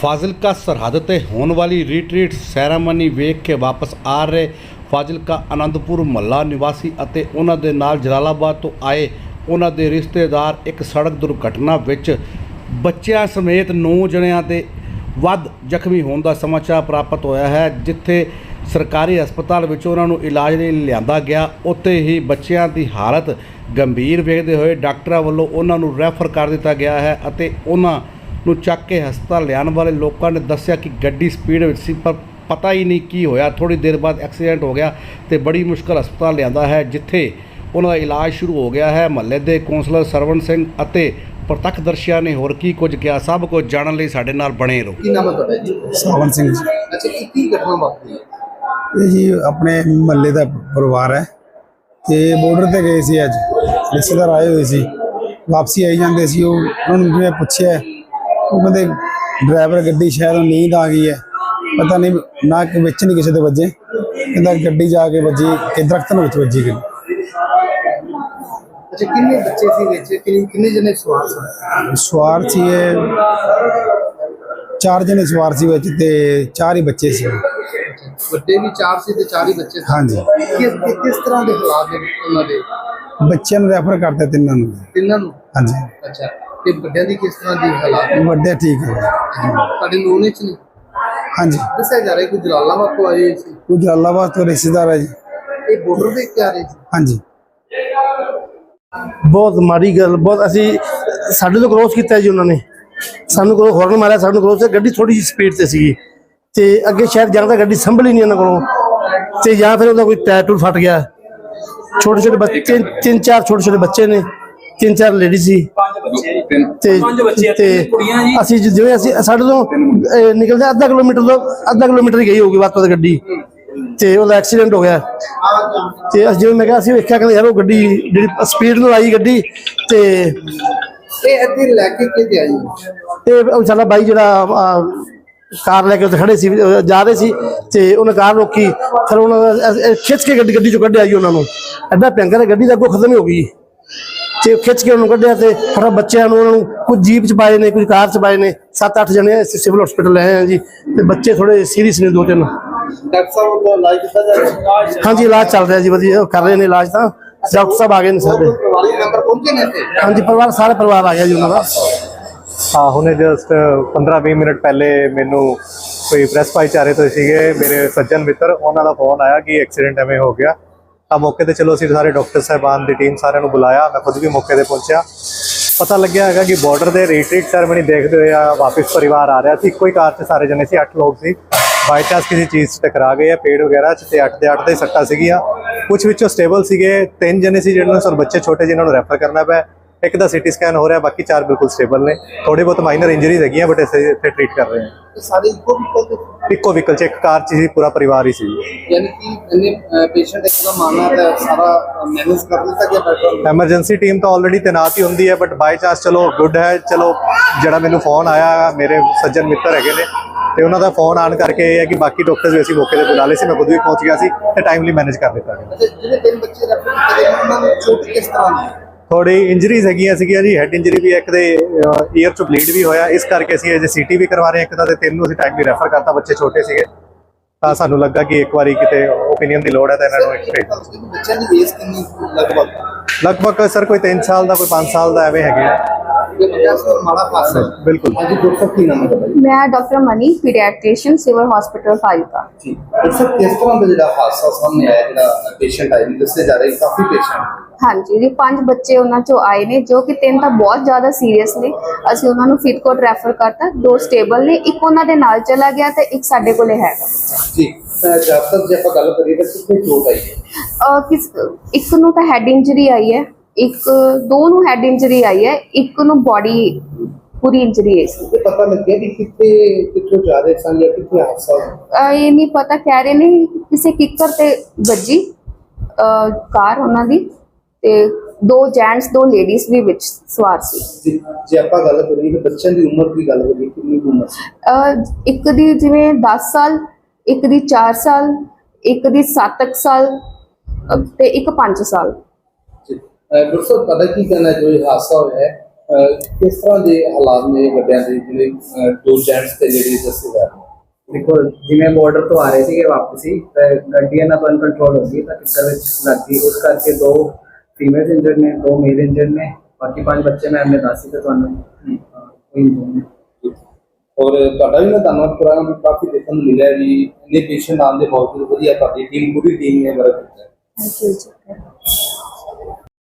ਫਾਜ਼ਿਲਕਾ ਸਰਹੱਦ ਤੇ ਹੋਣ ਵਾਲੀ ਰੀਟਰੀਟ ਸੈਰਾਮਨੀ ਵੇਖ ਕੇ ਵਾਪਸ ਆ ਰਹੇ ਫਾਜ਼ਿਲਕਾ ਆਨੰਦਪੁਰ ਮਹੱਲਾ ਨਿਵਾਸੀ ਅਤੇ ਉਹਨਾਂ ਦੇ ਨਾਲ ਜਲਾਲਾਬਾਦ ਤੋਂ ਆਏ ਉਹਨਾਂ ਦੇ ਰਿਸ਼ਤੇਦਾਰ ਇੱਕ ਸੜਕ ਦੁਰਘਟਨਾ ਵਿੱਚ ਬੱਚਿਆਂ ਸਮੇਤ 9 ਜਣਿਆਂ ਦੇ ਵੱਧ ਜ਼ਖਮੀ ਹੋਣ ਦਾ ਸਮਾਚਾਰ ਪ੍ਰਾਪਤ ਹੋਇਆ ਹੈ ਜਿੱਥੇ ਸਰਕਾਰੀ ਹਸਪਤਾਲ ਵਿੱਚ ਉਹਨਾਂ ਨੂੰ ਇਲਾਜ ਲਈ ਲਿਆਂਦਾ ਗਿਆ ਉੱਥੇ ਹੀ ਬੱਚਿਆਂ ਦੀ ਹਾਲਤ ਗੰਭੀਰ ਵੇਖਦੇ ਹੋਏ ਡਾਕਟਰਾਂ ਵੱਲੋਂ ਉਹਨਾਂ ਨੂੰ ਰੈਫਰ ਕਰ ਦਿੱਤਾ ਗਿਆ ਹੈ ਅਤੇ ਉਹਨਾਂ ਨੂੰ ਚੱਕ ਕੇ ਹਸਪਤਾਲ ਲਿਆਉਣ ਵਾਲੇ ਲੋਕਾਂ ਨੇ ਦੱਸਿਆ ਕਿ ਗੱਡੀ ਸਪੀਡ ਵਿੱਚ ਸੀ ਪਰ ਪਤਾ ਹੀ ਨਹੀਂ ਕੀ ਹੋਇਆ। ਥੋੜੀ ਦੇਰ ਬਾਅਦ ਐਕਸੀਡੈਂਟ ਹੋ ਗਿਆ ਤੇ ਬੜੀ ਮੁਸ਼ਕਲ ਹਸਪਤਾਲ ਲਿਆਂਦਾ ਹੈ ਜਿੱਥੇ ਉਹਨਾਂ ਦਾ ਇਲਾਜ ਸ਼ੁਰੂ ਹੋ ਗਿਆ ਹੈ। ਮਹੱਲੇ ਦੇ ਕੌਂਸਲਰ ਸਰਵਣ ਸਿੰਘ ਅਤੇ ਪ੍ਰਤੱਖਦਰਸ਼ੀਆਂ ਨੇ ਹੋਰ ਕੀ ਕੁਝ ਕਿਹਾ ਸਭ ਕੁਝ ਜਾਣਨ ਲਈ ਸਾਡੇ ਨਾਲ ਬਣੇ ਰਹੋ। ਕੀ ਨਾਮ ਹੈ ਤੁਹਾਡਾ ਜੀ? ਸਾਵਨ ਸਿੰਘ ਜੀ। ਅੱਛਾ ਕੀ ਕੀ ਘਟਨਾ ਵਾਪਰੀ? ਹੈ ਇਹ ਜੀ ਆਪਣੇ ਮਹੱਲੇ ਦਾ ਪਰਿਵਾਰ ਹੈ ਤੇ ਬਾਰਡਰ ਤੇ ਗਏ ਸੀ ਅੱਜ। ਰਿਸ਼ਤੇਦਾਰ ਆਏ ਹੋਏ ਸੀ। ਵਾਪਸੀ ਆਈ ਜਾਂਦੇ ਸੀ ਉਹ ਉਹਨਾਂ ਨੂੰ ਜਿਵੇਂ ਪੁੱਛਿਆ ਉਹ ਕਹਿੰਦੇ ਡਰਾਈਵਰ ਗੱਡੀ ਸ਼ਾਇਦ ਨੀਂਦ ਆ ਗਈ ਹੈ। ਪਤਾ ਨਹੀਂ ਨਾ ਕਿ ਵਿੱਚ ਨਹੀਂ ਕਿਸੇ ਦੇ ਵੱਜੇ। ਕਹਿੰਦਾ ਗੱਡੀ ਜਾ ਕੇ ਵੱਜੀ ਕਿ ਦਰਖਤ ਨੂੰ ਵਿੱਚ ਵੱਜੀ ਗੱਡੀ। ਅੱਛਾ ਕਿੰਨੇ ਬੱਚੇ ਸੀ ਵਿੱਚ? ਕਿੰਨੇ ਕਿੰਨੇ ਜਣੇ ਸਵਾਰ ਸਨ ਸਵਾਰ ਸੀ ਇਹ ਚਾਰ ਜਣੇ ਸਵਾਰ ਸੀ ਵਿੱਚ ਤੇ ਚਾਰ ਹੀ ਬੱਚੇ ਸੀ। ਵੱਡੇ ਵੀ ਚਾਰ ਸੀ ਤੇ ਚਾਰ ਹੀ ਬੱਚੇ ਸਨ ਹਾਂਜੀ। ਕਿਸ ਕਿਸ- ਤਰ੍ਹਾਂ ਦੇ ਹਾਲਾਤ ਨੇ ਉਹਨਾਂ ਦੇ? ਬੱਚਿਆਂ ਨੂੰ ਰੈਫਰ ਕਰਤੇ ਤਿੰਨਾਂ ਨੂੰ। ਤਿੰਨਾਂ ਨੂੰ? ਹਾਂਜੀ। ਅੱਛਾ। ਤੇ ਵੱਡਿਆਂ ਦੀ ਕਿਸ ਤਰ੍ਹਾਂ ਦੀ ਹਾਲਾਤ? ਵੱਡੇ ਠੀਕ ਹੈ। ਤੁਹਾਡੇ ਲੋਨੇ ਚ ਨਹੀਂ ਹਾਂਜੀ। ਦੱਸਿਆ ਜਾ ਰਿਹਾ ਕਿ ਜਲਾਲਾਬਾਦ ਤੋਂ ਆਏ ਸੀ। ਉਹ ਜਲਾਲਾਬਾਦ ਤੋਂ ਰਿਸ਼ਤੇਦਾਰ ਹੈ ਜੀ। ਇਹ ਬਾਰਡਰ ਦੇ ਕੇ ਆ ਰਹੇ ਸੀ ਹਾਂਜੀ। ਬਹੁਤ ਮਾੜੀ ਗੱਲ ਬਹੁਤ ਅਸੀਂ ਸਾਡੇ ਤੋਂ ਕ੍ਰੋਸ ਕੀਤਾ ਜੀ ਉਹਨਾਂ ਨੇ। ਸਾਨੂੰ ਕੋਲ ਹੌਰਨ ਮਾਰਿਆ ਸਾਨੂੰ ਕ੍ਰੋਸ ਗੱਡੀ ਥੋੜੀ ਜਿਹੀ ਸਪੀਡ ਤੇ ਸੀਗੀ। ਤੇ ਅੱਗੇ ਸ਼ਾਇਦ ਜਾਂਦਾ ਗੱਡੀ ਸੰਭਲ ਹੀ ਨਹੀਂ ਉਹਨਾਂ ਕੋਲੋਂ। ਤੇ ਜਾਂ ਫਿਰ ਉਹਦਾ ਕੋਈ ਟਾਇਰ ਟੂਰ ਫਟ ਗਿਆ। ਛੋਟੇ ਛੋਟੇ ਬੱਚੇ ਤਿੰਨ- ਤਿੰਨ ਚਾਰ ਛੋਟੇ ਛੋਟੇ ਬੱਚੇ ਨੇ। ਤਿੰਨ ਚਾਰ ਲੇਡੀ ਸੀ। ਤੇ ਤੇ ਅਸੀਂ ਜ- ਜਿਵੇਂ ਅਸੀਂ ਸਾਡੇ ਤੋਂ ਨਿਕਲਦੇ ਅੱਧਾ ਕਿਲੋਮੀਟਰ ਤੋਂ ਅੱਧਾ ਕਿਲੋਮੀਟਰ ਹੀ ਗਈ ਹੋਊਗੀ ਵੱਧ ਤੋਂ ਵੱਧ ਗੱਡੀ। ਤੇ ਉਹਦਾ ਐਕਸੀਡੈਂਟ ਹੋ ਗਿਆ। ਤੇ ਅਸੀਂ ਜਿਵੇਂ ਮੈਂ ਕਿਹਾ ਅਸੀਂ ਵੇਖਿਆ ਕਿ ਯਾਰ ਉਹ ਗੱਡੀ ਜਿਹੜੀ ਸਪੀਡ ਨਾਲ ਆਈ ਗੱਡੀ ਤੇ ਇਹ ਇੱਥੇ ਲੈ ਕੇ ਕਿਤੇ ਆਈ? ਇਹ ਉਹ ਸਾਡਾ ਬਾਈ ਜਿਹੜਾ ਕਾਰ ਲੈ ਕੇ ਉੱਥੇ ਖੜੇ ਸੀ ਜਾ ਰਹੇ ਸੀ ਤੇ ਉਹਨੇ ਕਾਰ ਰੋਕੀ। ਫਿਰ ਉਹਨਾਂ ਦਾ ਖਿੱਚ ਕੇ ਗੱਡੀ ਗੱਡੀ ਚੋਂ ਕੱਢਿਆ ਜੀ ਉਹਨਾਂ ਨੂੰ। ਐਡਾ ਹੈ ਗੱਡੀ ਤਾਂ ਅੱਗੋਂ ਖਤਮ ਹੀ ਹੋ ਗਈ। ਤੇ ਖਿੱਚ ਕੇ ਉਹਨੂੰ ਕੱਢਿਆ ਤੇ ਫਿਰ ਬੱਚਿਆਂ ਨੂੰ ਉਹਨਾਂ ਨੂੰ ਕੁਝ ਜੀਪ ਚ ਪਾਏ ਨੇ ਕੁਝ ਕਾਰ ਚ ਪਾਏ ਨੇ 7-8 ਜਣੇ ਅਸੀਂ ਸਿਵਲ ਹਸਪੀਟਲ ਲੈ ਆਏ ਹਾਂ ਜੀ ਤੇ ਬੱਚੇ ਥੋੜੇ ਸੀਰੀਅਸ ਨੇ ਦੋ ਤਿੰਨ। ਡਾਕਟਰ ਸਾਹਿਬ ਵੱਲੋਂ ਇਲਾਜ ਕੀਤਾ ਜਾ ਰਿਹਾ? ਹੈ ਹਾਂਜੀ ਇਲਾਜ ਚੱਲ ਰਿਹਾ ਜੀ ਵਧੀਆ ਕਰ ਰਹੇ ਨੇ ਇਲਾਜ ਤਾਂ। ਡਾਕਟਰ ਸਾਹਿਬ ਆ ਗਏ ਨੇ ਸਾਡੇ। ਪਰਿਵਾਰਿਕ ਮੈਂਬਰ ਪਹੁੰਚੇ ਨੇ ਇੱਥੇ? ਹਾਂਜੀ ਪਰਿਵਾਰ ਸਾਰੇ ਪਰਿਵਾਰ ਆ ਗਿਆ ਜੀ ਉਹਨਾਂ ਦਾ। ਹਾਂ ਹੁਣੇ ਜਸਟ 15-20 ਮਿੰਟ ਪਹਿਲੇ ਮੈਨੂੰ ਕੋਈ ਪ੍ਰੈਸ ਭਾਈਚਾਰੇ ਤੋਂ ਸੀਗੇ ਮੇਰੇ ਸੱਜਣ ਮਿੱਤਰ ਉਹਨਾਂ ਦਾ ਫੋਨ ਆਇਆ ਕਿ ਐਕਸੀਡੈਂਟ ਐਵੇਂ ਹੋ ਗਿਆ। ਤਾਂ ਮੌਕੇ ਤੇ ਚਲੋ ਅਸੀਂ ਸਾਰੇ ਡਾਕਟਰ ਸਾਹਿਬਾਨ ਦੀ ਟੀਮ ਸਾਰਿਆਂ ਨੂੰ ਬੁਲਾਇਆ, ਮੈਂ ਖੁਦ ਵੀ ਮੌਕੇ ਤੇ ਪਹੁੰਚਿਆ। ਪਤਾ ਲੱਗਿਆ ਹੈਗਾ ਕਿ ਬਾਰਡਰ ਦੇ ਰੀਟਰੀਟ ਸੈਰਮਨੀ ਦੇਖਦੇ ਹੋਏ ਆ ਵਾਪਸ ਪਰਿਵਾਰ ਆ ਰਿਹਾ ਸੀ। ਇੱਕੋ ਹੀ ਕਾਰ 'ਚ ਸਾਰੇ ਜਣੇ ਸੀ 8 ਲੋਕ ਸੀ। ਬਾਈ ਚਾਂਸ ਕਿਸੇ ਚੀਜ਼ 'ਚ ਟਕਰਾ ਗਏ ਆ, ਪੇੜ ਵਗੈਰਾ 'ਚ ਤੇ 8 ਦੇ 8 ਦੇ ਸੱਟਾਂ ਸੀਗੀਆਂ। ਕੁਝ ਵਿੱਚੋਂ ਸਟੇਬਲ ਸੀਗੇ, ਤਿੰਨ ਜਣੇ ਸੀ ਜਿਹਨਾਂ ਨੂੰ, ਸਰ ਬੱਚੇ ਛੋਟੇ ਜਿਨ੍ਹਾਂ ਨੂੰ ਰੈਫਰ ਕਰਨਾ ਪਿਆ। ਇੱਕ ਦਾ ਸਿਟੀ ਸਕੈਨ ਹੋ ਰਿਹਾ ਬਾਕੀ ਚਾਰ ਬਿਲਕੁਲ ਸਟੇਬਲ ਨੇ। ਥੋੜੇ ਬਹੁਤ ਮਾਈਨਰ ਇੰਜਰੀਜ਼ ਹੈਗੀਆਂ ਬਟ ਅਸੀਂ ਇੱਥੇ ਟ੍ਰੀਟ ਕਰ ਰਹੇ ਹਾਂ। ਸਾਰੇ ਇੱਕੋ ਇੱਕੋ ਤੇ? ਇੱਕੋ ਵਹੀਕਲ 'ਚ ਇੱਕ ਕਾਰ 'ਚ ਸੀ ਪੂਰਾ ਪਰਿਵਾਰ ਹੀ ਸੀ। ਯਾਨੀ ਕਿ ਇਹਨੇ ਪੇਸ਼ੈਂਟ ਇੱਕ ਦਾ ਮਾਨਾ ਤਾਂ ਸਾਰਾ ਮੈਨੇਜ ਕਰ ਦਿੱਤਾ ਗਿਆ ਡਾਕਟਰ ਐਮਰਜੈਂਸੀ ਟੀਮ ਤਾਂ ਆਲਰੇਡੀ ਤੈਨਾਤ ਹੀ ਹੁੰਦੀ ਹੈ ਬਟ ਬਾਈ ਚਾਂਸ ਚਲੋ ਗੁੱਡ ਹੈ ਚਲੋ ਜਿਹੜਾ ਮੈਨੂੰ ਫੋਨ ਆਇਆ ਮੇਰੇ ਸੱਜਣ ਮਿੱਤਰ ਹੈਗੇ ਨੇ ਤੇ ਉਹਨਾਂ ਦਾ ਫੋਨ ਆਨ ਕਰਕੇ ਇਹ ਹੈ ਕਿ ਬਾਕੀ ਡਾਕਟਰਸ ਵੀ ਅਸੀਂ ਮੌਕੇ ਤੇ ਬੁਲਾ ਲਏ ਸੀ ਮੈਂ ਖੁਦ ਵੀ ਪਹੁੰਚ ਗਿਆ ਸੀ ਤੇ ਟਾਈਮਲੀ ਮੈਨੇਜ ਕਰ ਦਿੱਤਾ ਗਿਆ। ਜਿਹੜੇ ਤਿੰਨ ਬੱਚੇ ਰੈਫਰ ਕੀਤੇ ਉਹਨਾਂ ਨੂੰ ਚੋਟ ਕਿਸ ਤਰ੍ਹਾਂ ਦੀ ਥੋੜੀ ਇੰਜਰੀਜ਼ ਹੈਗੀਆਂ ਸੀਗੀਆਂ ਜੀ ਹੈਡ ਇੰਜਰੀ ਵੀ ਇੱਕ ਦੇ ਈਅਰ ਚ ਬਲੀਡ ਵੀ ਹੋਇਆ। ਇਸ ਕਰਕੇ ਅਸੀਂ ਅਜੇ ਸੀਟੀ ਵੀ ਕਰਵਾ ਰਹੇ ਹਾਂ ਇੱਕ ਦਾ ਤੇ ਤਿੰਨ ਨੂੰ ਅਸੀਂ ਟਾਈਮਲੀ ਰੈਫਰ ਕਰਤਾ ਬੱਚੇ ਛੋਟੇ ਸੀਗੇ। ਤਾਂ ਸਾਨੂੰ ਲੱਗਾ ਕਿ ਇੱਕ ਵਾਰੀ ਕਿਤੇ ਓਪੀਨੀਅਨ ਦੀ ਲੋੜ ਹੈ ਤਾਂ ਇਹਨਾਂ ਨੂੰ ਇੱਕ ਬੱਚਿਆਂ ਦੀ ਏਜ ਕਿੰਨੀ ਲਗਭਗ? ਲਗਭਗ ਸਰ ਕੋਈ 3 ਸਾਲ ਦਾ ਕੋਈ 5 ਸਾਲ ਦਾ ਐਵੇਂ ਹੈਗੇ ਆ। ਸਰ ਬਿਲਕੁਲ। ਹਾਂਜੀ ਡਾਕਟਰ ਕੀ ਨਾਮ ਹੈ? ਮੈਂ doctor Mani paediatrician civil hospital Fazilka. ਜੀ। ਸਾਹਿਬ ਕਿਸ ਤਰ੍ਹਾਂ ਦਾ ਜਿਹੜਾ ਹਾਦਸਾ ਸਾਹਮਣੇ ਆਇਆ ਜਿਹੜਾ ਪੇਸ਼ੈਂਟ ਆਏ ਨੇ ਦੱਸੇ ਜਾ ਰਹੇ ਕਾਫੀ ਪੇਸ਼ੈਂਟ ਹਾਂਜੀ ਜੀ ਪੰਜ ਬੱਚੇ ਉਹਨਾਂ ਚੋਂ ਆਏ ਨੇ ਜੋ ਕਿ ਤਿੰਨ ਤਾਂ ਬਹੁਤ ਜ਼ਿਆਦਾ ਸੀਰੀਅਸ ਨੇ। ਅਸੀਂ ਉਹਨਾਂ ਨੂੰ ਫਰੀਦਕੋਟ ਰੈਫਰ ਕਰਤਾ। ਦੋ ਸਟੇਬਲ ਨੇ ਇੱਕ ਉਹਨਾਂ ਦੇ ਨਾਲ ਚਲਾ ਗਿਆ ਤੇ ਇੱਕ ਸਾਡੇ ਕੋਲੇ ਹੈਗਾ ਜੀ ਜ਼ਿਆਦਾਤਰ ਜੇ ਆਪਾਂ ਗੱਲ ਕਰੀਏ ਤਾਂ ਕਿੱਥੇ ਚੋਟ ਆਈ ਹੈ? ਕਿਸ ਇੱਕ ਨੂੰ ਤਾਂ ਹੈਡ ਇੰਜਰੀ ਆਈ ਹੈ। ਇੱਕ ਦੋ ਨੂੰ ਹੈਡ ਇੰਜਰੀ ਆਈ ਹੈ ਇੱਕ ਨੂੰ ਬਾਡੀ ਪੂਰੀ ਇੰਜਰੀ ਹੈ ਸੀ। ਇਹ ਪਤਾ ਲੱਗਿਆ ਕਿ ਕਿੱਥੇ ਕਿੱਥੋਂ ਜਾ ਰਹੇ ਸਨ ਜਾਂ ਕਿੱਥੇ ਹਾਦਸਾ ਹੋਇਆ? ਇਹ ਨਹੀਂ ਪਤਾ ਕਹਿ ਰਹੇ ਨੇ ਕਿਸੇ ਕਿੱਕਰ ਤੇ ਵੱਜੀ ਕਾਰ ਉਹਨਾਂ ਦੀ ਤੇ ਦੋ ਜੈਂਟਸ ਦੋ ਲੇਡੀਜ਼ ਵੀ ਵਿੱਚ ਸਵਾਰ ਸੀ। ਜੀ ਆਪਾਂ ਗੱਲ ਕਰੀਏ ਤਾਂ ਬੱਚਿਆਂ ਦੀ ਉਮਰ ਦੀ ਗੱਲ ਕਰੀਏ ਕਿੰਨੀ ਉਮਰ ਸੀ? ਇੱਕ ਦੀ ਜਿਵੇਂ 10 ਸਾਲ ਇੱਕ ਦੀ 4 ਸਾਲ ਇੱਕ ਦੀ 7 ਸਾਲ ਤੇ ਇੱਕ 5 ਸਾਲ। ਡਾਕਟਰ ਸਾਹਿਬ ਤੁਹਾਡਾ ਕੀ ਕਹਿਣਾ ਜੋ ਇਹ ਹਾਦਸਾ ਹੋਇਆ ਹੈ ਕਿਸ ਤਰ੍ਹਾਂ ਦੇ ਹਾਲਾਤ ਨੇ ਵੱਡਿਆਂ ਦੇ ਜਿਹੜੇ ਦੋ ਜੈਂਟਸ ਤੇ ਲੇਡੀਜ਼ ਦੱਸੇ ਜਾ ਰਹੇ? ਦੇਖੋ ਜਿਵੇਂ ਬਾਰਡਰ ਤੋਂ ਆ ਰਹੇ ਸੀਗੇ ਵਾਪਸੀ ਤਾਂ ਗੱਡੀ ਇਹਨਾਂ ਤੋਂ ਅਨਕੰਟਰੋਲ ਹੋ ਗਈ ਤਾਂ ਟਿੱਕਰ ਵਿੱਚ ਲੱਗ ਗਈ। ਉਸ ਕਰਕੇ ਦੋ ਫੀਮੇਲ ਇੰਜਰਡ ਨੇ ਦੋ ਮੇਲ ਇੰਜਰਡ ਨੇ ਬਾਕੀ ਪੰਜ ਬੱਚੇ ਮੈਂ ਆਪਣੇ ਦੱਸ ਦਿੱਤੇ ਤੁਹਾਨੂੰ ਕੋਈ ਨਹੀਂ ਔਰ ਤੁਹਾਡਾ ਵੀ ਮੈਂ ਧੰਨਵਾਦ ਕਰਾਂਗਾ ਵੀ ਕਾਫੀ ਦੇਖਣ ਨੂੰ ਮਿਲਿਆ ਵੀ ਇੰਨੇ ਪੇਸ਼ੈਂਟ ਆਉਣ ਦੇ ਬਾਵਜੂਦ ਵਧੀਆ ਤੁਹਾਡੀ ਟੀਮ ਪੂਰੀ ਟੀਮ ਨੇ ਵਰਕ ਕੀਤਾ ਥੈਂਕ ਯੂ ਜੀ।